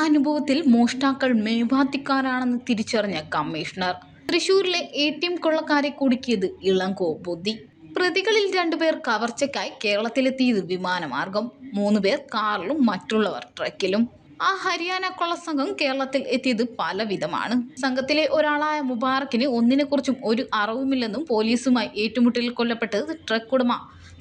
അനുഭവത്തിൽ മോഷ്ടാക്കൾ മേവാത്തിക്കാരാണെന്ന് തിരിച്ചറിഞ്ഞ കമ്മീഷണർ. തൃശൂരിലെ എ ടി എം കൊള്ളക്കാരെ കുടുക്കിയത് ഇളങ്കോ ബുദ്ധി പ്രതികളിൽ രണ്ടുപേർ കവർച്ചയ്ക്കായി കേരളത്തിലെത്തിയത് വിമാനമാർഗം. മൂന്ന് പേർ കാറിലും മറ്റുള്ളവർ ട്രക്കിലും. ആ ഹരിയാന കൊള്ളസംഘം കേരളത്തിൽ എത്തിയത് പലവിധമാണ്. സംഘത്തിലെ ഒരാളായ മുബാറക്കിന് ഒന്നിനെക്കുറിച്ചും ഒരു അറിവുമില്ലെന്നും പോലീസുമായി ഏറ്റുമുട്ടലിൽ കൊല്ലപ്പെട്ടത് ട്രക്ക് ഉടമ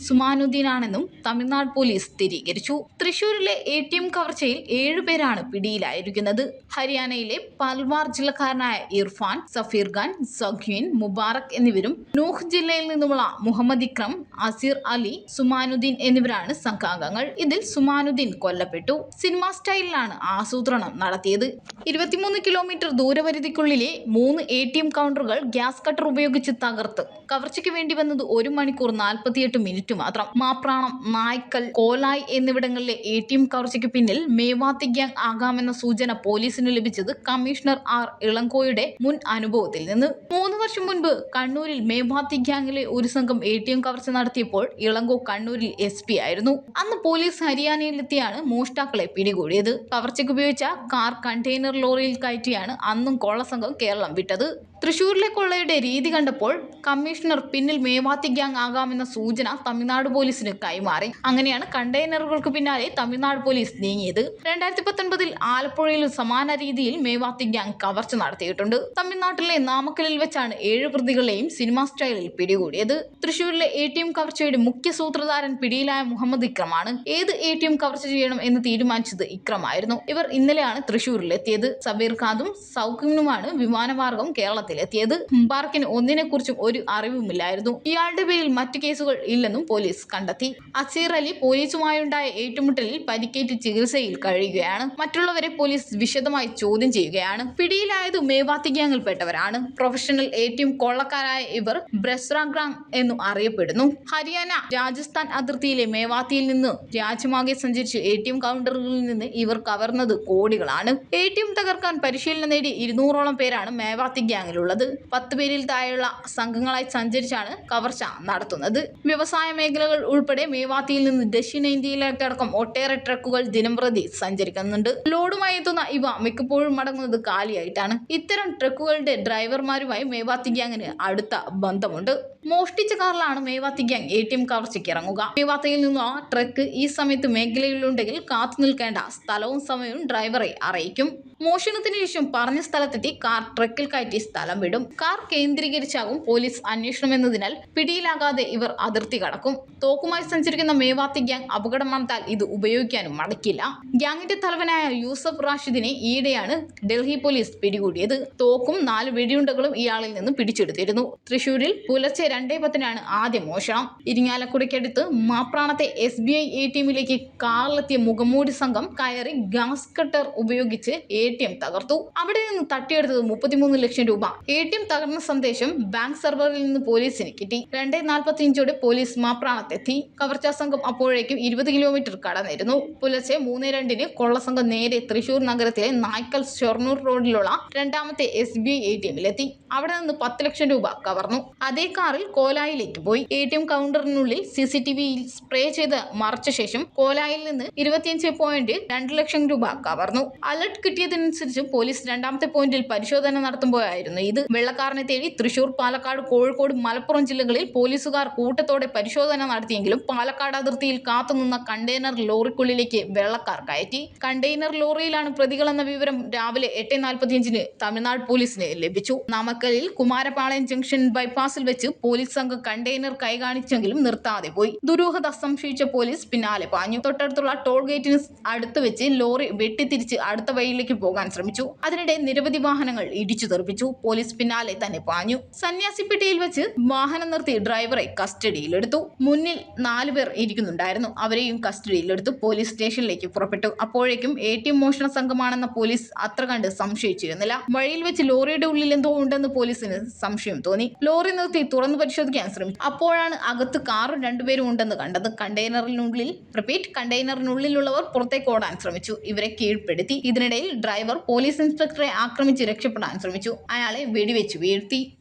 സുമാനുദ്ദീനാണെന്നും തമിഴ്നാട് പോലീസ് സ്ഥിരീകരിച്ചു. തൃശൂരിലെ എ ടി എം കവർച്ചയിൽ ഏഴുപേരാണ് പിടിയിലായിരിക്കുന്നത്. ഹരിയാനയിലെ പൽവാർ ജില്ലക്കാരനായ ഇർഫാൻ സഫീർ ഖാൻ സഖ്വീൻ മുബാറക് എന്നിവരും നൂഹ് ജില്ലയിൽ നിന്നുമുള്ള മുഹമ്മദ് ഇക്രം അസീർ അലി സുമാനുദ്ദീൻ എന്നിവരാണ് സംഘാംഗങ്ങൾ. ഇതിൽ സുമാനുദ്ദീൻ കൊല്ലപ്പെട്ടു. സിനിമാ സ്റ്റൈലിലാണ് ആസൂത്രണം നടത്തിയത്. ഇരുപത്തിമൂന്ന് കിലോമീറ്റർ ദൂരപരിധിക്കുള്ളിലെ മൂന്ന് എ ടി എം കൗണ്ടറുകൾ ഗ്യാസ് കട്ടർ ഉപയോഗിച്ച് തകർത്ത്. കവർച്ചയ്ക്ക് വേണ്ടി വന്നത് ഒരു മണിക്കൂർ നാൽപ്പത്തിയെട്ട് മിനിറ്റ് മാത്രം മാപ്രാണം നായ്ക്കൽ കോലായ് എന്നിവിടങ്ങളിലെ എ ടി എം കവർച്ചയ്ക്ക് പിന്നിൽ മേവാത്തി ഗ്യാങ് ആകാമെന്ന സൂചന പോലീസിന് ലഭിച്ചത് കമ്മീഷണർ ആർ ഇളങ്കോയുടെ മുൻ അനുഭവത്തിൽ നിന്ന്. മൂന്ന് വർഷം മുൻപ് കണ്ണൂരിൽ മേവാത്തി ഗ്യാങ്ങിലെ ഒരു സംഘം എ ടി എം കവർച്ച നടത്തിയപ്പോൾ ഇളങ്കോ കണ്ണൂരിൽ എസ് പി ആയിരുന്നു. അന്ന് പോലീസ് ഹരിയാനയിലെത്തിയാണ് മോഷ്ടാക്കളെ പിടികൂടിയത്. കവർച്ചയ്ക്ക് ഉപയോഗിച്ച കാർ കണ്ടെയ്നർ ലോറിയിൽ കയറ്റിയാണ് അന്നും കൊള്ളസംഘം കേരളം വിട്ടത്. തൃശൂരിലെ കൊള്ളയുടെ രീതി കണ്ടപ്പോൾ കമ്മീഷണർ പിന്നിൽ മേവാത്തി ഗ്യാങ് ആകാമെന്ന സൂചന തമിഴ്നാട് പോലീസിന് കൈമാറി. അങ്ങനെയാണ് കണ്ടെയ്നറുകൾക്ക് പിന്നാലെ തമിഴ്നാട് പോലീസ് നീങ്ങിയത്. രണ്ടായിരത്തി പത്തൊൻപതിൽ ആലപ്പുഴയിലും സമാന രീതിയിൽ മേവാത്തി ഗ്യാങ് കവർച്ച നടത്തിയിട്ടുണ്ട്. തമിഴ്നാട്ടിലെ നാമക്കലിൽ വെച്ചാണ് ഏഴ് പ്രതികളെയും സിനിമാ സ്റ്റൈലിൽ പിടികൂടിയത്. തൃശൂരിലെ എ ടി എം കവർച്ചയുടെ മുഖ്യ സൂത്രധാരൻ പിടിയിലായ മുഹമ്മദ് ഇക്രമാണ് ഏത് എ ടി എം കവർച്ച ചെയ്യണം എന്ന് തീരുമാനിച്ചത് ഇക്രമായിരുന്നു. ഇവർ ഇന്നലെയാണ് തൃശൂരിലെത്തിയത്. സബീർ ഖാദും സൗഖ്യനുമാണ് വിമാനമാർഗം കേരളത്തിലെത്തിയത്. മുബാറക്കിന് ഒന്നിനെക്കുറിച്ചും ഒരു അറിവുമില്ലായിരുന്നു. ഇയാളുടെ പേരിൽ മറ്റു കേസുകൾ ഇല്ലെന്നും പോലീസ് കണ്ടെത്തി. അസീർ അലി പോലീസുമായുണ്ടായ ഏറ്റുമുട്ടലിൽ പരിക്കേറ്റ് ചികിത്സയിൽ കഴിയുകയാണ്. മറ്റുള്ളവരെ പോലീസ് വിശദമായി ചോദ്യം ചെയ്യുകയാണ്. പിടിയിലായത് മേവാത്തി ഗ്യാങ്ങിൽപ്പെട്ടവരാണ്. പ്രൊഫഷണൽ എം കൊള്ളക്കാരായ ഇവർ ബ്രസ്രാഗ്രാങ് എന്നും അറിയപ്പെടുന്നു. ഹരിയാന രാജസ്ഥാൻ അതിർത്തിയിലെ മേവാത്തിയിൽ നിന്ന് രാജ്യമാകെ സഞ്ചരിച്ച് എ ടി എം കൗണ്ടറുകളിൽ നിന്ന് ഇവർ കവർന്നത് കോടികളാണ്. എ ടി എം തകർക്കാൻ പരിശീലനം നേടി ഇരുന്നൂറോളം പേരാണ് മേവാത്തി ഗ്യാങ്ങിലുള്ളത്. പത്ത് പേരിൽ താഴെയുള്ള സംഘങ്ങളായി സഞ്ചരിച്ചാണ് കവർച്ച നടത്തുന്നത്. വ്യവസായ മേഖലകൾ ഉൾപ്പെടെ മേവാത്തിയിൽ നിന്ന് ദക്ഷിണേന്ത്യയിലേക്കടക്കം ഒട്ടേറെ ട്രക്കുകൾ ദിനംപ്രതി സഞ്ചരിക്കുന്നുണ്ട്. ലോഡുമായി എത്തുന്ന ഇവ മിക്കപ്പോഴും മടങ്ങുന്നത് കാലിയായിട്ടാണ്. ഇത്തരം ട്രക്കുകളുടെ ഡ്രൈവർമാരുമായി മേവാത്തി ഗ്യാങ്ങിന് അടുത്ത ബന്ധമുണ്ട്. മോഷ്ടിച്ച കാറിലാണ് Mewati gang A T M കവർച്ചയ്ക്ക് ഇറങ്ങുക മേവാത്തിയിൽ ആ ട്രക്ക് ഈ സമയത്ത് മേഖലയിലുണ്ടെങ്കിൽ കാത്തു നിൽക്കേണ്ട സ്ഥലവും സമയവും ഡ്രൈവറെ അറിയിക്കും. മോഷണത്തിന് ശേഷം പറഞ്ഞ സ്ഥലത്തെത്തി കാർ ട്രക്കിൽ കയറ്റി സ്ഥലം വിടും. കാർ കേന്ദ്രീകരിച്ചാകും പോലീസ് അന്വേഷണം എന്നതിനാൽ പിടിയിലാകാതെ ഇവർ അതിർത്തി കടക്കും. തോക്കുമായി സഞ്ചരിക്കുന്ന മേവാത്തി ഗ്യാങ് അപകടം വന്നാൽ ഇത് ഉപയോഗിക്കാനും മടക്കില്ല. ഗ്യാങ്ങിന്റെ തലവനായ യൂസഫ് റാഷിദിനെ ഈയിടെയാണ് ഡൽഹി പോലീസ് പിടികൂടിയത്. തോക്കും നാല് വെടിയുണ്ടകളും ഇയാളിൽ നിന്ന് പിടിച്ചെടുത്തിരുന്നു. തൃശൂരിൽ പുലർച്ചെ രണ്ടേ പത്തിനാണ് ആദ്യ മോഷണം. ഇരിങ്ങാലക്കുടയ്ക്കടുത്ത് മാപ്രാണത്തെ S B I A T എമ്മിലേക്ക് കാറിലെത്തിയ മുഖമൂടി സംഘം കയറി ഗ്യാസ് കട്ടർ ഉപയോഗിച്ച് എ ടി എം തകർത്തു. അവിടെ നിന്ന് തട്ടിയെടുത്തത് മുപ്പത്തിമൂന്ന് ലക്ഷം രൂപ. എ ടി എം തകർന്ന സന്ദേശം ബാങ്ക് സെർവറിൽ നിന്ന് പോലീസിന് കിട്ടി. രണ്ടേ നാൽപ്പത്തിയഞ്ചോടെ പോലീസ് മാപ്രാണത്തെത്തി. കവർച്ചാ സംഘം അപ്പോഴേക്കും ഇരുപത് കിലോമീറ്റർ കടന്നിരുന്നു. പുലർച്ചെ മൂന്ന് രണ്ടിന് കൊള്ളസംഘം നേരെ തൃശൂർ നഗരത്തിലെ നായ്ക്കൽ ഷൊർണൂർ റോഡിലുള്ള രണ്ടാമത്തെ S B I A T എമ്മിലെത്തി അവിടെ നിന്ന് പത്ത് ലക്ഷം രൂപ കവർന്നു. അതേ കാറിൽ കോലായിലേക്ക് പോയി. എ ടി എം കൗണ്ടറിനുള്ളിൽ സി സി ടി വിയിൽ സ്പ്രേ ചെയ്ത് മറച്ച ശേഷം കോലായിൽ നിന്ന് ഇരുപത്തിയഞ്ച് പോയിന്റ് രണ്ട് ലക്ഷം രൂപ കവർന്നു. അലർട്ട് കിട്ടിയതനുസരിച്ച് പോലീസ് രണ്ടാമത്തെ പോയിന്റിൽ പരിശോധന നടത്തുമ്പോഴായിരുന്നു ഇത്. വെള്ളക്കാരനെ തേടി തൃശൂർ പാലക്കാട് കോഴിക്കോട് മലപ്പുറം ജില്ലകളിൽ പോലീസുകാർ കൂട്ടത്തോടെ പരിശോധന നടത്തിയെങ്കിലും പാലക്കാട് അതിർത്തിയിൽ കാത്തുനിന്ന കണ്ടെയ്നർ ലോറിക്കുള്ളിലേക്ക് വെള്ളക്കാർ കയറ്റി. കണ്ടെയ്നർ ലോറിയിലാണ് പ്രതികളെന്ന വിവരം രാവിലെ എട്ട് നാൽപ്പത്തിയഞ്ചിന് തമിഴ്നാട് പോലീസിന് ലഭിച്ചു. നാമക്കലിൽ കുമാരപാളയം ജംഗ്ഷൻ ബൈപ്പാസിൽ വെച്ച് പോലീസ് സംഘം കണ്ടെയ്നർ കൈകാണിച്ചെങ്കിലും നിർത്താതെ പോയി. ദുരൂഹത സംശയിച്ച പോലീസ് പിന്നാലെ പാഞ്ഞു. തൊട്ടടുത്തുള്ള ടോൾ ഗേറ്റിന് അടുത്ത് വെച്ച് ലോറി വെട്ടിത്തിരിച്ച് അടുത്ത വഴിയിലേക്ക് പോകാൻ ശ്രമിച്ചു. അതിനിടെ നിരവധി വാഹനങ്ങൾ ഇടിച്ചു തെറിപ്പിച്ചു. പോലീസ് പിന്നാലെ തന്നെ പാഞ്ഞു. സന്യാസിപ്പെട്ടിയിൽ വെച്ച് വാഹനം നിർത്തി ഡ്രൈവറെ കസ്റ്റഡിയിലെടുത്തു. മുന്നിൽ നാലുപേർ ഇരിക്കുന്നുണ്ടായിരുന്നു. അവരെയും കസ്റ്റഡിയിലെടുത്തു പോലീസ് സ്റ്റേഷനിലേക്ക് പുറപ്പെട്ടു. അപ്പോഴേക്കും എ ടി മോഷണ സംഘമാണെന്ന പോലീസ് അത്ര കണ്ട് സംശയിച്ചിരുന്നില്ല. വഴിയിൽ വെച്ച് ലോറിയുടെ ഉള്ളിൽ എന്തോ ഉണ്ടെന്ന് പോലീസിന് സംശയം തോന്നി. ലോറി നിർത്തി തുറന്നു പരിശോധിക്കാൻ ശ്രമിച്ചു. അപ്പോഴാണ് അകത്ത് കാറും രണ്ടുപേരും ഉണ്ടെന്ന് കണ്ടത്. കണ്ടെയ്നറിനുള്ളിൽ റിപ്പീറ്റ് കണ്ടെയ്നറിനുള്ളിലുള്ളവർ പുറത്തേക്ക് ഓടാൻ ശ്രമിച്ചു. ഇവരെ കീഴ്പ്പെടുത്തി. ഇതിനിടയിൽ ഡ്രൈവർ പോലീസ് ഇൻസ്പെക്ടറെ ആക്രമിച്ച് രക്ഷപ്പെടാൻ ശ്രമിച്ചു. അയാളെ വെടിവെച്ച് വീഴ്ത്തി.